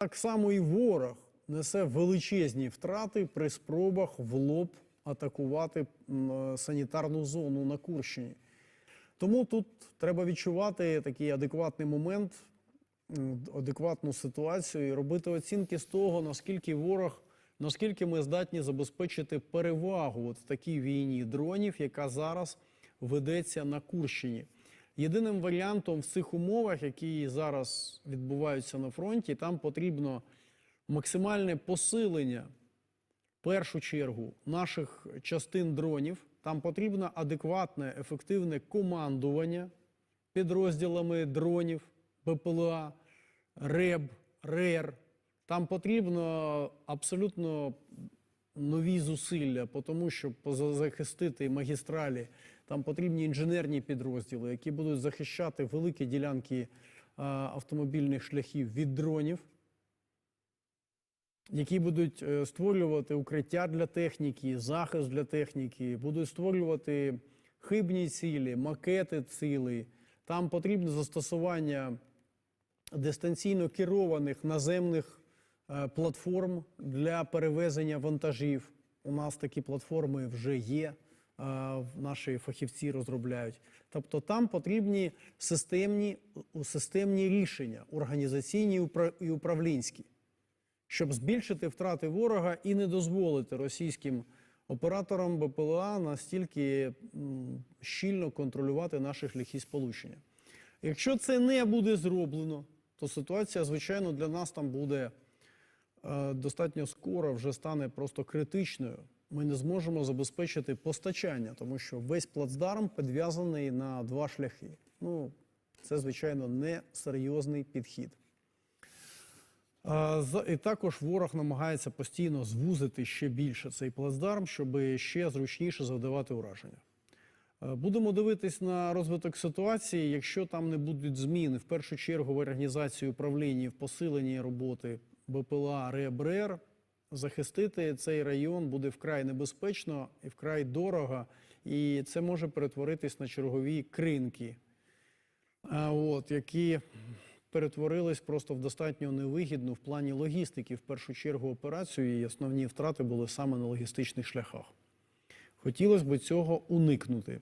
Так само і ворог несе величезні втрати при спробах в лоб атакувати санітарну зону на Курщині. Тому тут треба відчувати такий адекватний момент, адекватну ситуацію і робити оцінки з того, наскільки ворог, наскільки ми здатні забезпечити перевагу от в такій війні дронів, яка зараз ведеться на Курщині. Єдиним варіантом в цих умовах, які зараз відбуваються на фронті, там потрібно максимальне посилення в першу чергу наших частин дронів. Там потрібно адекватне, ефективне командування підрозділами дронів, БПЛА, РЕБ, РЕР. Там потрібно абсолютно нові зусилля, тому, поза- захистити магістралі. Там потрібні інженерні підрозділи, які будуть захищати великі ділянки автомобільних шляхів від дронів які будуть е, створювати укриття для техніки, захист для техніки, будуть створювати хибні цілі, макети цілей. Там потрібне застосування дистанційно керованих наземних е, платформ для перевезення вантажів. У нас такі платформи вже є. Е, Наші фахівці розробляють. Тобто там потрібні системні, системні рішення, організаційні і управлінські щоб збільшити втрати ворога і не дозволити російським операторам БПЛА настільки щільно контролювати наші шляхи сполучення. Якщо це не буде зроблено, то ситуація, звичайно, для нас там буде е, достатньо скоро, вже стане просто критичною. Ми не зможемо забезпечити постачання, тому що весь плацдарм підв'язаний на два шляхи. Ну, це, звичайно, не серйозний підхід. І також ворог намагається постійно звузити ще більше цей плацдарм, щоб ще зручніше завдавати ураження. Будемо дивитись на розвиток ситуації. Якщо там не будуть зміни, в першу чергу в організації управління, в посиленні роботи БПЛА РЕБРЕР, захистити цей район буде вкрай небезпечно і вкрай дорого, і це може перетворитись на чергові кринки от, які перетворились просто в достатньо невигідну в плані логістики, в першу чергу, операцію, і основні втрати були саме на логістичних шляхах. Хотілося б цього уникнути.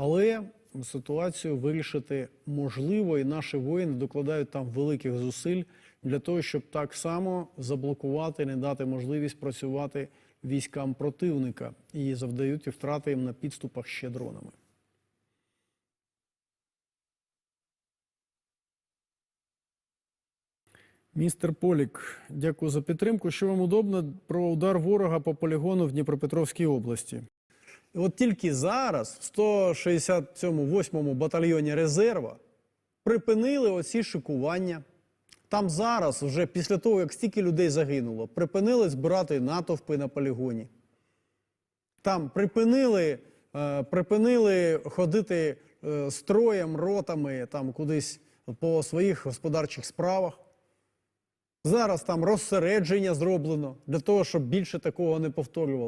Але ситуацію вирішити можливо, і наші воїни докладають там великих зусиль для того, щоб так само заблокувати, не дати можливість працювати військам противника і завдають і втрати їм на підступах ще дронами. Містер Полік, дякую за підтримку. Що вам удобно про удар ворога по полігону в Дніпропетровській області? От тільки зараз, в 168-му батальйоні резерва, припинили оці шикування. Там зараз, вже після того, як стільки людей загинуло, припинили збирати натовпи на полігоні. Там припинили, е, припинили ходити е, строєм, ротами там кудись по своїх господарчих справах. Зараз там розсередження зроблено для того, щоб більше такого не повторювалося.